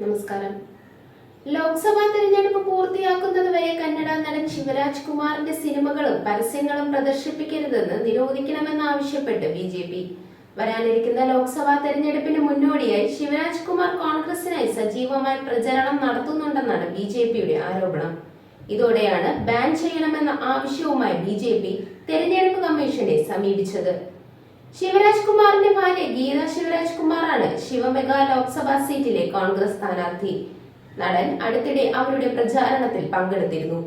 നമസ്കാരം. ലോക്സഭാ തെരഞ്ഞെടുപ്പ് പൂർത്തിയാക്കുന്നത് വരെ കന്നഡ നടൻ ശിവരാജ് കുമാറിന്റെ സിനിമകളും പരസ്യങ്ങളും പ്രദർശിപ്പിക്കരുതെന്ന് നിരോധിക്കണമെന്നാവശ്യപ്പെട്ട് ബി ജെ പി. വരാനിരിക്കുന്ന ലോക്സഭാ തെരഞ്ഞെടുപ്പിന് മുന്നോടിയായി ശിവരാജ് കുമാർ കോൺഗ്രസിനായി സജീവമായി പ്രചരണം നടത്തുന്നുണ്ടെന്നാണ് ബി ജെ പിയുടെ ആരോപണം. ഇതോടെയാണ് ബാൻ ചെയ്യണമെന്ന ആവശ്യവുമായി ബി ജെ പി തെരഞ്ഞെടുപ്പ് കമ്മീഷനെ സമീപിച്ചത്. ശിവരാജ് കുമാറിന്റെ ഭാര്യ ഗീത ശിവരാജ് കുമാറാണ് ശിവമെഗ ലോക്സഭാ സീറ്റിലെ കോൺഗ്രസ് സ്ഥാനാർത്ഥി. നടൻ അടുത്തിടെ അവരുടെ പ്രചാരണത്തിൽ പങ്കെടുത്തിരുന്നു.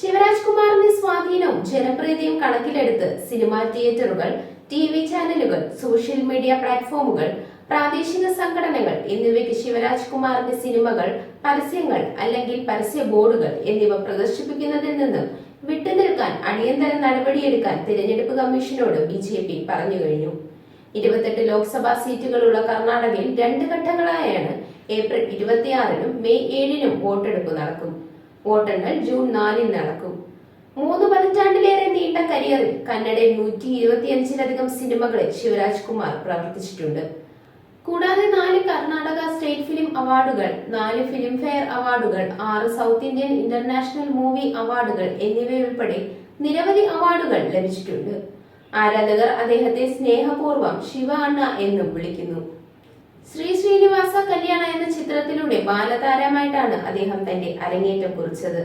ശിവരാജ് കുമാറിന്റെ സ്വാധീനവും ജനപ്രീതിയും കണക്കിലെടുത്ത് സിനിമാ തിയേറ്ററുകൾ ടി വി ചാനലുകൾ സോഷ്യൽ മീഡിയ പ്ലാറ്റ്ഫോമുകൾ പ്രാദേശിക സംഘടനകൾ എന്നിവയ്ക്ക് ശിവരാജ് കുമാറിന്റെ സിനിമകൾ പരസ്യങ്ങൾ അല്ലെങ്കിൽ പരസ്യ ബോർഡുകൾ എന്നിവ പ്രദർശിപ്പിക്കുന്നതിൽ നിന്നും വിട്ടുനിൽക്കാൻ അടിയന്തര നടപടിയെടുക്കാൻ തിരഞ്ഞെടുപ്പ് കമ്മീഷനോട് ബി ജെ പി പറഞ്ഞു കഴിഞ്ഞു. ഇരുപത്തെട്ട് ലോക്സഭാ സീറ്റുകളുള്ള കർണാടകയിൽ രണ്ട് ഘട്ടങ്ങളായാണ് ഏപ്രിൽ ഇരുപത്തിയാറിനും മെയ് ഏഴിനും വോട്ടെടുപ്പ് നടക്കും. വോട്ടെണ്ണൽ ജൂൺ നാലിന് നടക്കും. മൂന്ന് പതിറ്റാണ്ടിലേറെ നീണ്ട കരിയറിൽ കന്നഡയിൽ നൂറ്റി ഇരുപത്തിയഞ്ചിലധികം സിനിമകളിൽ ശിവരാജ് കുമാർ പ്രവർത്തിച്ചിട്ടുണ്ട്. കൂടാതെ നാല് കർണാടക സ്റ്റേറ്റ് ഫിലിം അവാർഡുകൾ നാല് ഫിലിം ഫെയർ അവാർഡുകൾ ആറ് സൗത്ത് ഇന്ത്യൻ ഇന്റർനാഷണൽ മൂവി അവാർഡുകൾ എന്നിവയുൾപ്പെടെ നിരവധി അവാർഡുകൾ ലഭിച്ചിട്ടുണ്ട്. ആരാധകർ അദ്ദേഹത്തെ സ്നേഹപൂർവം ശിവ അണ്ണ എന്നും വിളിക്കുന്നു. ശ്രീ ശ്രീനിവാസ കല്യാണ എന്ന ചിത്രത്തിലൂടെ ബാലതാരമായിട്ടാണ് അദ്ദേഹം തന്റെ അരങ്ങേറ്റം കുറിച്ചത്.